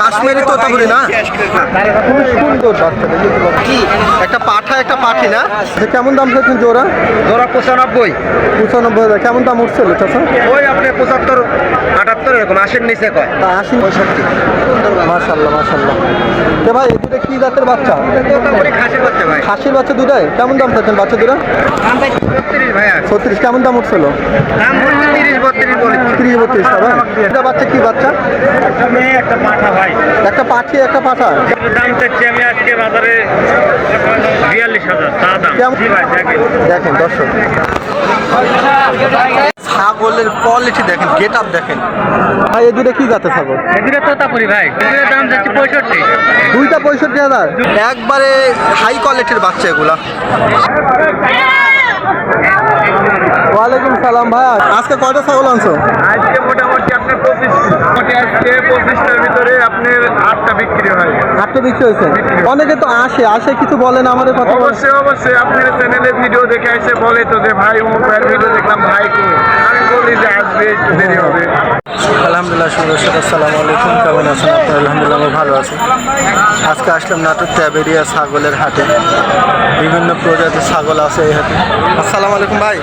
কাশ্মীরি তোতাপুরি না? খুব সুন্দর বাচ্চাটা একটা পাঠা একটা পাঠি না? কেমন দাম চাচ্ছেন জোড়া? জোড়া পঁচানব্বই। পঁচানব্বই হাজার। কেমন দাম উঠছিল চাচা ওই আপনি পঁচাত্তর আটাত্তর এরকম আশির নিচে কয়। আশি পঁয়ষট্টি। মাশাল্লাহ মাশাল্লাহ তো ভাই এই দুটো কি জাতের বাচ্চা? খাসির বাচ্চা দুটাই? কেমন দাম চাচ্ছেন বাচ্চা দুটা ছত্রিশ কেমন দাম উঠছিল? দাম বত্রিশ বলে তিরিশ বত্রিশ এটা বাচ্চা কি বাচ্চা? একটা মেয়ে একটা পাঠা ভাই। একটা পাঠি একটা পাঠা? দাম চাচ্ছি আমি আজকে বাজারে বিয়াল্লিশ হাজার চা দাম। দেখেন। দেখেন দর্শক। ছাগলের কোয়ালিটি দেখেন গেট আপ দেখেন। ভাই এই দুটো কি জাতের ছাগল? তোতাপুরি ভাই। দাম যাচ্ছে পঁয়ষট্টি। দুইটা পঁয়ষট্টি হাজার? একবারে হাই কোয়ালিটির বাচ্চা এগুলা। ওয়ালাইকুম সালাম ভাই। আজকে কয়টা ছাগল আনছো? আজকে মোটামুটি আপনার পঁচিশ মোটামুটি আজকে পঁচিশটার ভিতরে আপনার আটটা বিক্রি হয়। আটটা বিক্রি হয়েছে? অনেকে তো আসে আসে কিছু বলেন আমাদের কথা অবশ্যই অবশ্যই আপনার চ্যানেলে ভিডিও দেখে এসে বলে তো যে ভাই অমুক ভাইয়ের ভিডিও দেখলাম ভাই আমি বলি যে আসবে একটু দেরি হবে। আলহামদুলিল্লাহ সুন্দর আসসালামু আলাইকুম। কেমন আছেন আপনি আলহামদুলিল্লাহ আমি ভালো আছি। আজকে আসলাম নাটক ট্যাবেরিয়া ছাগলের হাটে। বিভিন্ন প্রজাতির ছাগল আছে এই হাটে। আসসালামু আলাইকুম ভাই।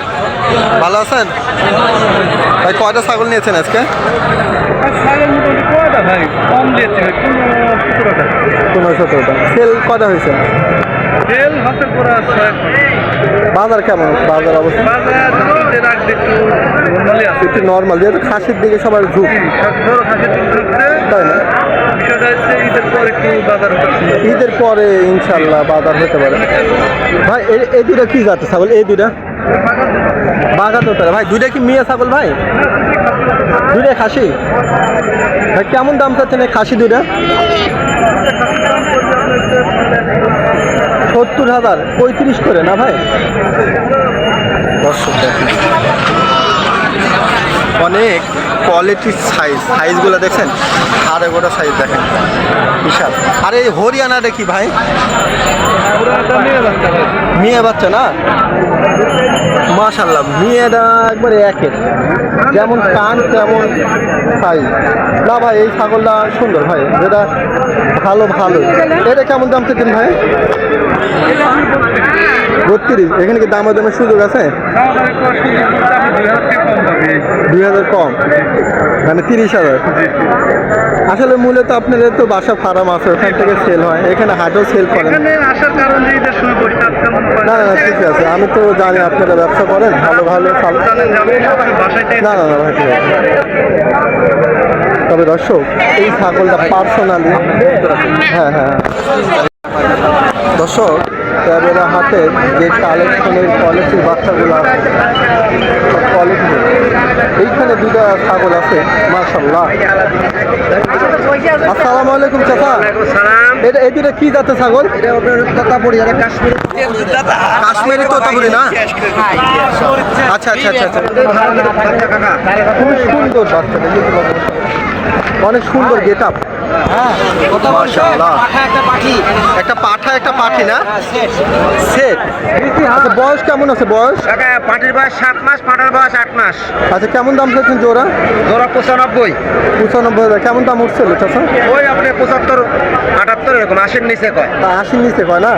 ভালো আছেন? ভাই কয়টা ছাগল নিয়েছেন আজকে? ছাগল মোটামুটি কয়টা ভাই? কম দিয়েছে সতেরোটা পনেরো সতেরোটা সেল কয়টা হয়েছে হাতে করা বাজার কেমন বাজার অবস্থা একটু নর্মালি যেহেতু খাসির দিকে সবার ঝুঁক তাই না? ঈদের পর ইনশাল্লাহ বাজার হতে পারে। ভাই এই- দুটা কি জাতের ছাগল? এই দুটা বাগাত পারে। ভাই, দুইটা কি মিয়া ছাগল ভাই? দুইটা খাসি? ভাই, কেমন দাম চাচ্ছেন এই খাসি দুইটা? সত্তর হাজার, পঁয়ত্রিশ করে, না ভাই? দর্শক অনেক কোয়ালিটির সাইজ সাইজগুলো দেখছেন? হাড়ে গোটা সাইজ দেখেন। বিশাল। আর এই হরিয়ানাটা কি ভাই? মেয়ে বাচ্চা না? মাশাল্লাহ মেয়েটা একবারে একের। যেমন কান, তেমন সাইজ না ভাই, এই ছাগলটা সুন্দর ভাই। যেটা ভালো ভালো। এটা কেমন দাম চাচ্ছেন ভাই? বত্রিশ। এখানে কি দামের দামের সুযোগ আছে? দুই হাজার কম। মানে তিরিশ হাজার। আসলে মূলত আপনাদের তো বাসা ফার্ম আছে ওখান থেকে সেল হয়। এখানে হাটেও সেল করেন। না না না ঠিক আছে। আমি তো জানি আপনারা ব্যবসা করেন ভালো ভালো না না না ভাই তবে দর্শক এই ছাগলটা পার্সোনালি হ্যাঁ হ্যাঁ হ্যাঁ। দর্শক ক্যাবেরা হাতে যে কালেকশনের কোয়ালিটির বাচ্চাগুলো আছে কোয়ালিটি এইখানে দুটা ছাগল আছে মার্শাল্লাহ আসসালামু আলাইকুম চাচা। এটা এই দুটা কি জাতের ছাগল? এটা আপনার তোতাপুরি আর কাশ্মীরি। কাশ্মীরি তোতাপুরি না? আচ্ছা আচ্ছা আচ্ছা আচ্ছা। খুব সুন্দর বাচ্চাটা অনেক সুন্দর গেট আপ। মাশাআল্লাহ। একটা পাঠা। একটা পাঠি না? সেট। আচ্ছা বয়স কেমন আছে বয়স? কাকা পাটির বয়স সাত মাস পাটার বয়স আট মাস। আচ্ছা কেমন দাম চাচ্ছেন জোড়া? জোড়া পঁচানব্বই। পঁচানব্বই হাজার। কেমন দাম উঠছিল চাচা? ওই আপনি পঁচাত্তর আটাত্তর এরকম আশির নিচে কয়। আশির নিচে কয় না?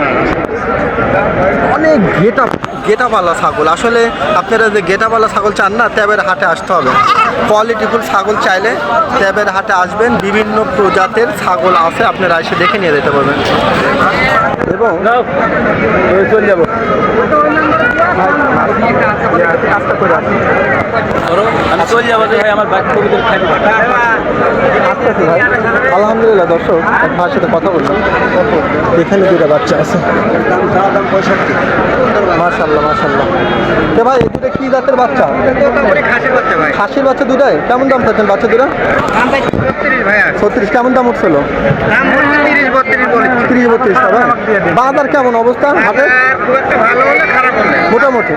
অনেক গেট আপ গেট আপওয়ালা ছাগল। আসলে আপনারা যে গেট আপওয়ালা ছাগল চান না ট্যাবের হাটে আসতে হবে। কোয়ালিটিফুল ছাগল চাইলে ট্যাবের হাটে আসবেন। বিভিন্ন প্রজাতের ছাগল আছে, আপনারা এসে দেখে নিয়ে যেতে পারবেন। এবং চলে যাব। করে আসুন। আমি চলে যাব ভাই আমার কবিদের আলহামদুলিল্লাহ দর্শক ভাইয়ের সাথে কথা বললাম। এখানে দুটা বাচ্চা আছে। মাশাল্লাহ মাশাল্লাহ তো ভাই এই দুটো কি জাতের বাচ্চা? খাসি খাসির বাচ্চা দুটাই কেমন দাম চাচ্ছেন বাচ্চা দুটা ছত্রিশ কেমন দাম উঠছিল? তিরিশ বত্রিশ বাজার কেমন অবস্থা? হাটে? খুব একটা ভালো হলে খারাপ হলে মোটামুটি।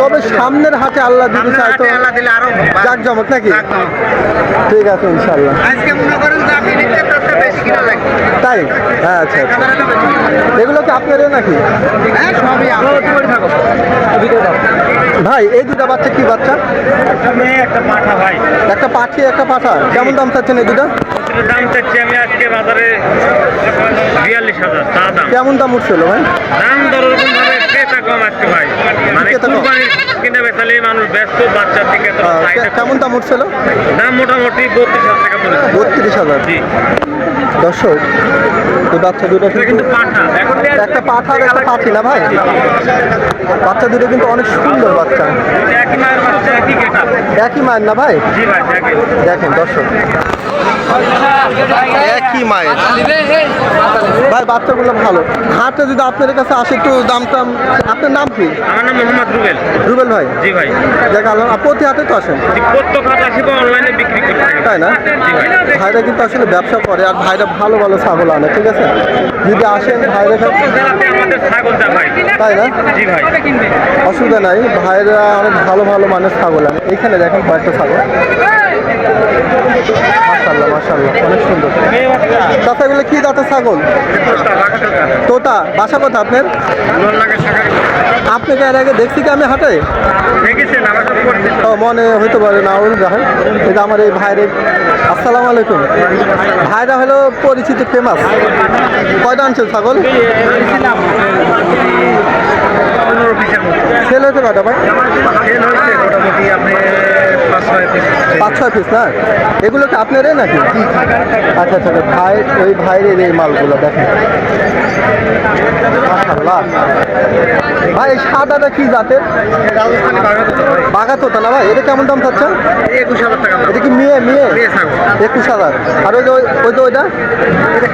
তবে সামনের হাতে আল্লাহ দিদি চাই তো আল্লাহ দিলে আরও জাক জমক নাকি? ঠিক আছে ইনশাল্লাহ আজকে মনে করেন যে নিতে বেশি কিনা লাগে। তাই? হ্যাঁ আচ্ছা আচ্ছা। এগুলো কি আপনারও নাকি? হ্যাঁ ভাই এই দুটা বাচ্চা কি বাচ্চা? একটা মেয়ে একটা পাঠা ভাই। পাঠি একটা পাঠা কেমন দাম চাচ্ছেন এই দুটা? দাম চাচ্ছি আমি আজকে বাজারে বিয়াল্লিশ হাজার চা দাম। কেমন দাম উঠছিল ভাই? দাম দর ওরকম ভাবে ক্রেতা কম আসছে ভাই। মানে কিনে বেচালে মানুষ ব্যস্ত বাচ্চার দিকে। কেমন দাম উঠছিল? দাম মোটামুটি বত্রিশ হাজার টাকা পড়েছে। বত্রিশ হাজার। জি। দর্শক এই বাচ্চা দুটো কিন্তু একটা পাঠা একটা পাঠি না ভাই? বাচ্চা দুটো কিন্তু অনেক সুন্দর বাচ্চা। একই মায়ের না ভাই? দেখেন দর্শক। একই মায়ের। ভাই বাচ্চাগুলো ভালো। হাটে যদি আপনার কাছে আসে একটু দাম টাম আপনার নাম কি? আমার নাম মোহাম্মদ রুবেল। রুবেল ভাই? জি ভাই। দেখ আল্লাহ প্রতি হাটে তো আসেন? প্রত্যেক হাট অনলাইনে বিক্রি থাকি। তাই না? ভাইরা কিন্তু আসলে ব্যবসা করে আর ভাইরা ভালো ভালো ছাগল আনে ঠিক আছে? যদি আসেন ভাইরা তাই না? জি ভাই। অসুবিধা নাই ভাইরা অনেক ভালো ভালো মানের ছাগল আনে। এখানে দেখেন কয়েকটা ছাগল। মাশাল্লাহ মাশাল্লাহ অনেক সুন্দর। চাচা এগুলো কি জাতের ছাগল? তোতা, বাসা কথা আপনার? আপনাকে এর আগে দেখছি কি আমি হাটে? ও, মনে হইতে পারে না ওর এই যে আমার এই ভাইরে আসসালামু আলাইকুম। ভাইরা হলো পরিচিত ফেমাস কয়টা আনছেন ছাগল? সেল হয়েছে কয়টা ভাই? পাঁচ ছয় পিস না? এগুলো কি আপনারই নাকি? আচ্ছা আচ্ছা ভাই ওই ভাইয়ের এই মালগুলো দেখেন। ভাই সাদাটা কি জাতের? তোতা না ভাই? এটা কেমন দাম চাচ্ছেন? একুশ হাজার টাকা এটা কি মেয়ে মেয়ে? একুশ হাজার। আর ওই যে ওই- যে ওইটা? এটা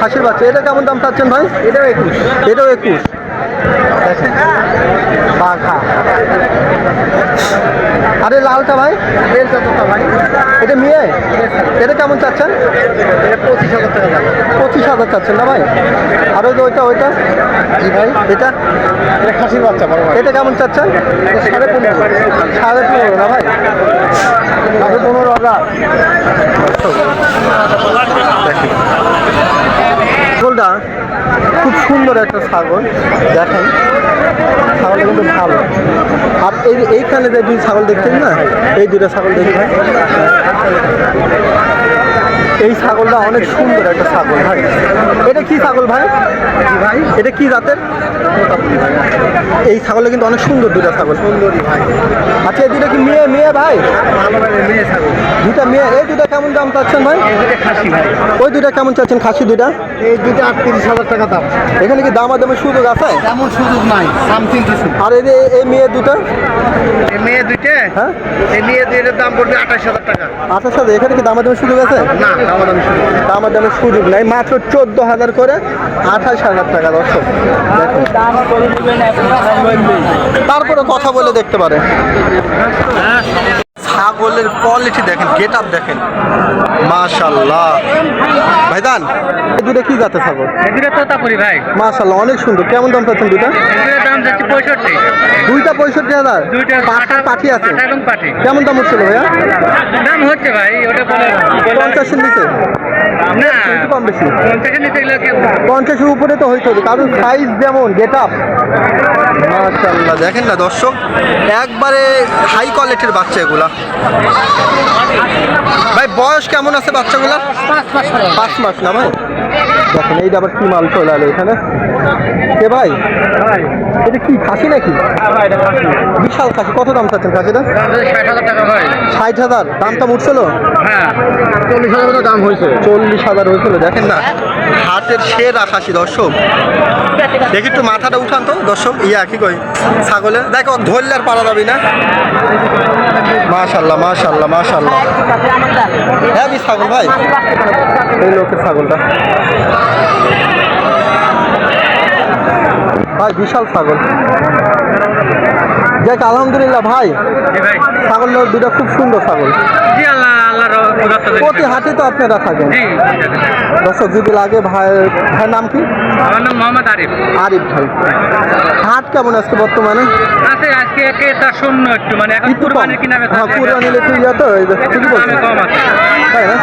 খাসির বাচ্চা এটা কেমন দাম চাচ্ছেন ভাই? এটাও একুশ। এটাও একুশ। বাঘা। আরে লালটা ভাই? ভাই এটা মেয়ে? এটা কেমন চাচ্ছেন? পঁচিশ হাজার টাকা পঁচিশ হাজার চাচ্ছেন না ভাই? আর ওই ওইটা ওইটা? জি ভাই। এটা? এটা খাসির বাচ্চা বড় এটা কেমন চাচ্ছেন? সাড়ে পনেরো। সাড়ে পনেরো না ভাই? সাড়ে পনেরো হাজার। ছাগলটা খুব সুন্দর একটা ছাগল। দেখেন। ছাগলটা কিন্তু ভালো। আর এই এইখানে যে দুই ছাগল দেখছেন না? এই দুইটা ছাগল দেখি ভাই এই ছাগলটা অনেক সুন্দর একটা ছাগল ভাই। এটা কি ছাগল ভাই? ভাই এটা কি জাতের? এই ছাগলটা কিন্তু অনেক সুন্দর দুটা ছাগল। সুন্দরই ভাই আচ্ছা এই দুটা কি মেয়ে মেয়ে ভাই? মেয়ে ছাগল দুটা মেয়ে। এই দুটা কেমন দাম চাচ্ছেন ভাই? ওই দুটা কেমন চাচ্ছেন খাসি দুটা এই দুটো আটত্রিশ হাজার টাকা দাম। এখানে কি দাম আদামের সুযোগ আছে? এমন সুযোগ নাই সামথিং কিছু। আর এই এই মেয়ে দুটা এই মেয়ে দুইটা? হ্যাঁ? এই মেয়ে দুইটার দাম পড়বে আঠাশ হাজার টাকা। আচ্ছা সাথে এখানে কি দাম আদামের সুযোগ আছে? না। আমার আদামের সুযোগ নাই, মাত্র চোদ্দ হাজার করে আঠাশ হাজার টাকা, দর্শক। তারপরে কথা বলে দেখতে পারে ছাগলের কোয়ালিটি দেখেন গেট আপ দেখেন। মাশাল্লাহ ভাইদান দুটো কি জাতের ছাগল? এগুলো তোতাপুরি ভাই। মাশাল্লাহ অনেক সুন্দর। কেমন দাম চাচ্ছেন দুটা এগুলোর দাম যাচ্ছে পঁয়ষট্টি। দুইটা পঁয়ষট্টি হাজার? দুইটা পাঠা পাঠি আছে। পাঠা এবং পাঠি। কেমন দাম উঠছিল ভাইয়া? দাম হচ্ছে ভাই ওটা বলে পঞ্চাশের নিচে? না। কম বেশি। পঞ্চাশের নিচে পঞ্চাশের উপরে তো হইতে হবে। কারণ সাইজ যেমন গেট আপ মাশাল্লাহ দেখেন না দর্শক একবারে হাই কোয়ালিটির বাচ্চা এগুলা। ভাই, বয়স কেমন আছে বাচ্চাগুলা? পাঁচ মাস না ভাই? দেখেন এইটা আবার কি মাল চলে এলো এখানে। কে ভাই? এটা কি, খাসি নাকি? বিশাল খাসি। কত দাম চাচ্ছেন খাসিটা? দাম ষাট হাজার। ভাই দামটা উঠছিল? চল্লিশ হাজার দাম হয়েছে চল্লিশ হাজার হয়েছিল। দেখেন না হাতের সেরা খাসি, দর্শক। দেখি একটু মাথাটা উঠান তো দর্শক ইয়া কি কই ছাগলের দেখো ধরলে আর পারা যাবি না। মাশাল্লাহ মাশাল্লাহ মাশাল্লাহ। হ্যাঁ বি ছাগল ভাই। এই লোকের ছাগলটা। ভাই বিশাল ছাগল। দেখ আলহামদুলিল্লাহ ভাই। ভাই। ছাগল দুটা খুব সুন্দর ছাগল জি আল্লাহ আল্লাহর ক্ষুধার্ত প্রতি হাটে তো আপনারা থাকেন দর্শক যদি লাগে ভাই ভাইয়ের নাম কি? আমার নাম মোহাম্মদ আরিফ। আরিফ ভাই। হাট কেমন আজকে বর্তমানে? আছে আজকে একে তার শূন্য একটু মানে এখন হ্যাঁ কুরবানির ইয়ে তো এই যে ঠিকই বলছেন। কম আছে। তাই না?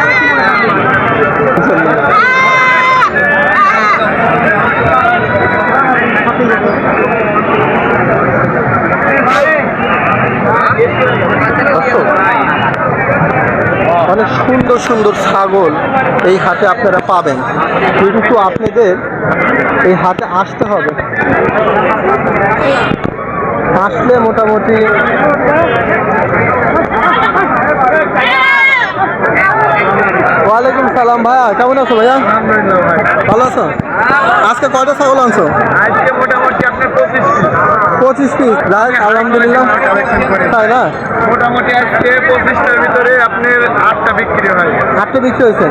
দর্শক, সুন্দর সুন্দর ছাগল এই হাটে আপনারা পাবেন। কিন্তু আপনাদের এই হাটে আসতে হবে। আসলে মোটামুটি ওয়ালাইকুম সালাম ভাইয়া কেমন আছো ভাইয়া? ভালো আছো? আজকে কয়টা ছাগল আনছো? আজকে মোটামুটি আপনার পঁচিশ পিস যাই আলহামদুলিল্লাহ। তাই না? মোটামুটি আজকে পঁচিশটার ভিতরে আপনার আটটা বিক্রি হয়। হাটটা বিক্রি হয়েছে?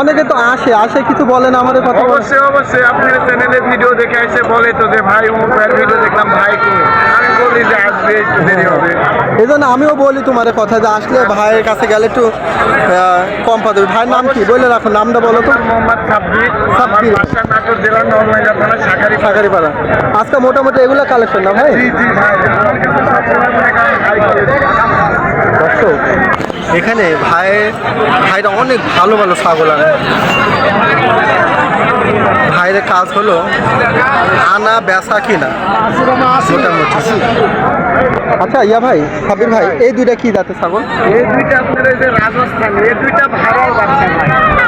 অনেকে তো আসে আসে কিছু বলেন আমাদের কথা অবশ্যই অবশ্যই। আপনার চ্যানেলে ভিডিও দেখে এসে বলে তো যে ভাই অমুক ভাইয়ের ভিডিও দেখলাম ভাই আমি বলি যে আসবে একটু দেরি হবে। এই জন্য আমিও বলি তোমার কথা যে আসলে ভাইয়ের কাছে গেলে একটু কম পাবে ভাইয়ের নাম কি? বলে রাখো নামটা বলো তো। মোহাম্মদ সাব্বির। সাব্বির। নাটোর জেলার থানা আজকে মোটামুটি এগুলো কালেকশন না ভাই? দর্শক এখানে ভাই ভাইরা অনেক ভালো ভালো ছাগল আনে। ভাইয়ের কাজ হলো আনা বেচা কিনা। মোটামুটি। আচ্ছা ইয়া ভাই সাবির ভাই এই দুইটা কি জাতের ছাগল? এই দুইটা আপনার এই যে রাজস্থান এই দুইটা ভাড়ার বাচ্চা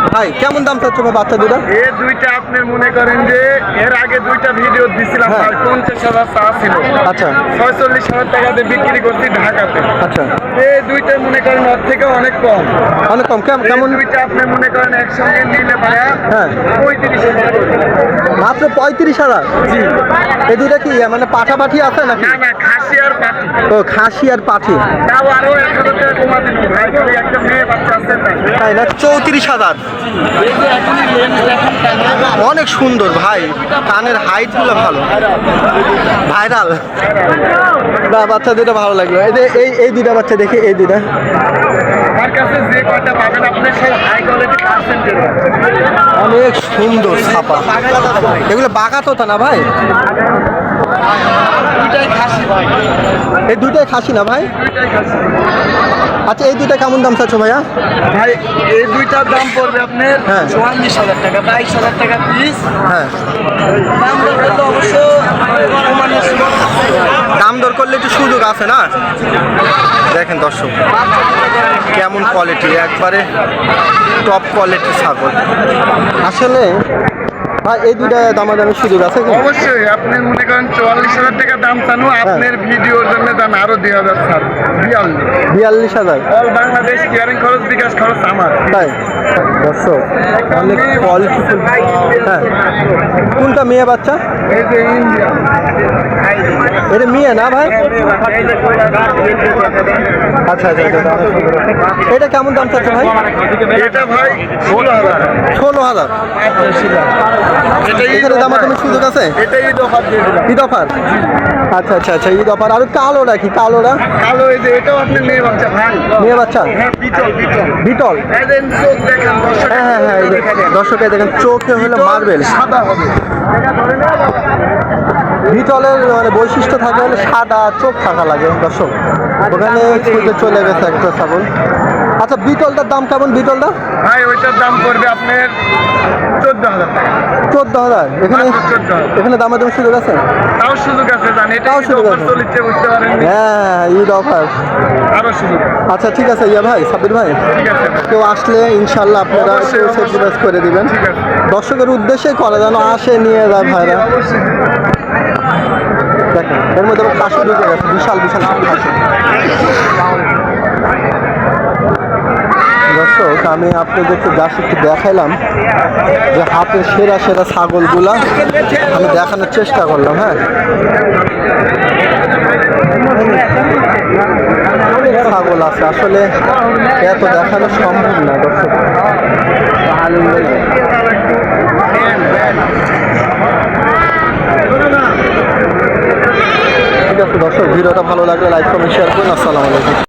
ভাই কেমন দাম চাচ্ছ ভাই বাচ্চা দুটা এই দুইটা আপনি মনে করেন যে এর আগে দুইটা ভিডিও দিছিলাম হ্যাঁ। ভাই পঞ্চাশ হাজার চা ছিল। আচ্ছা। ছয়চল্লিশ হাজার টাকাতে বিক্রি করছি ঢাকাতে। আচ্ছা। এই দুইটা মনে করেন ওর থেকে অনেক কম। অনেক কম। কেমন কেমন দুইটা আপনি মনে করেন একসঙ্গে নিলে ভাইয়া হ্যাঁ। পঁয়ত্রিশ হাজার মাত্র পঁয়ত্রিশ হাজার? জি। এই দুইটা কি মানে পাঠাপাঠি আছে নাকি? না না খাসি আর পাটি ও খাসি আর পাঠি। তাও আরও এক হাজার টাকা কমা দিন ভাই একটা মেয়ে বাচ্চা আছে তাই না চৌত্রিশ হাজার। অনেক সুন্দর ভাই কানের হাইটগুলো ভালো। ভাইরাল। না বাচ্চা দুটো ভালো লাগল। এই যে এই এই দুইটা বাচ্চা দেখি এই দুইটা। অনেক সুন্দর ছাপা। এগুলো বাঘা তো না ভাই? এই দুইটাই খাসি না ভাই? আচ্ছা এই দুইটা কেমন দাম চাচ্ছ ভাইয়া? ভাই এই দুইটার দাম পড়বে আপনার হ্যাঁ। চুয়াল্লিশ হাজার টাকা বাইশ হাজার টাকা পিস। হ্যাঁ। দাম দর করলে অবশ্য কমানোর সুযোগ আছে। দাম দর করলে একটু সুযোগ আছে না? দেখেন দর্শক কেমন কোয়ালিটি একবারে টপ কোয়ালিটির ছাগল। আসলে ভাই এই দুইটা দামাদামি সুযোগ আছে কি? অবশ্যই আপনি মনে করেন চুয়াল্লিশ হাজার টাকা দাম চানো আপনার ভিডিওর জন্য দাম আরও দুই হাজার ছাড় বিয়াল্লিশ। বিয়াল্লিশ হাজার। অল বাংলাদেশ কিয়ারিং খরচ বিকাশ খরচ আমার। তাই? দর্শক অনেক কোয়ালিটিফুল হ্যাঁ। কোনটা মেয়ে বাচ্চা? এটা মেয়ে না ভাই? আচ্ছা আচ্ছা আচ্ছা, সুন্দর। এটা কেমন দাম চাচ্ছে ভাই? এটা ভাই ষোলো হাজার। ষোলো হাজার। এখানে সুযোগ আছে? এটা ঈদ অফার ঈদ অফার? আচ্ছা আচ্ছা আচ্ছা ঈদ অফার। আর কালোটা কি? কালোটা? কালো এই যে এটাও আপনি মেয়ে বাচ্চা ভাই। মেয়ে বাচ্চা? হ্যাঁ বিটল বিটল। হ্যাঁ হ্যাঁ হ্যাঁ দর্শকে দেখেন। চোখে হলো মার্বেল। সাদা হবে। বিটলের মানে বৈশিষ্ট্য থাকে হলে সাদা চোখ থাকা লাগে দর্শক। ওখানে ছুটে চলে গেছে একটা ছাগল। আচ্ছা বিটলটার দাম কেমন বিটলটা? ভাই ওইটার দাম পড়বে আপনার চোদ্দ হাজার এখানে এখানে দামা সুযোগ আছে? তাও সুযোগ আছে জানি তাও সুযোগ আছে। চলিচ্ছে বুঝতে পারেন হ্যাঁ ঈদ অফার। আরও সুযোগ আচ্ছা ঠিক আছে ইয়া ভাই সাবির ভাই। ঠিক আছে। কেউ আসলে ইনশাল্লাহ আপনারা সেক্রিফাইস করে দিবেন। দর্শকের উদ্দেশ্যে করা যেন আসে নিয়ে যায় ভাইরা। দেখেন এর মধ্যে ঢুকে গেছে বিশাল বিশাল খাসি দর্শক, আমি আপনাদেরকে একটু দেখাইলাম যে হাতের সেরা সেরা ছাগলগুলা আমি দেখানোর চেষ্টা করলাম হ্যাঁ। ছাগল আছে, আসলে এত দেখানো সম্ভব না, দর্শক। ঠিক আছে, দর্শক, ভিডিওটা ভালো লাগলে লাইক কমেন্ট শেয়ার করুন, আসসালামু আলাইকুম।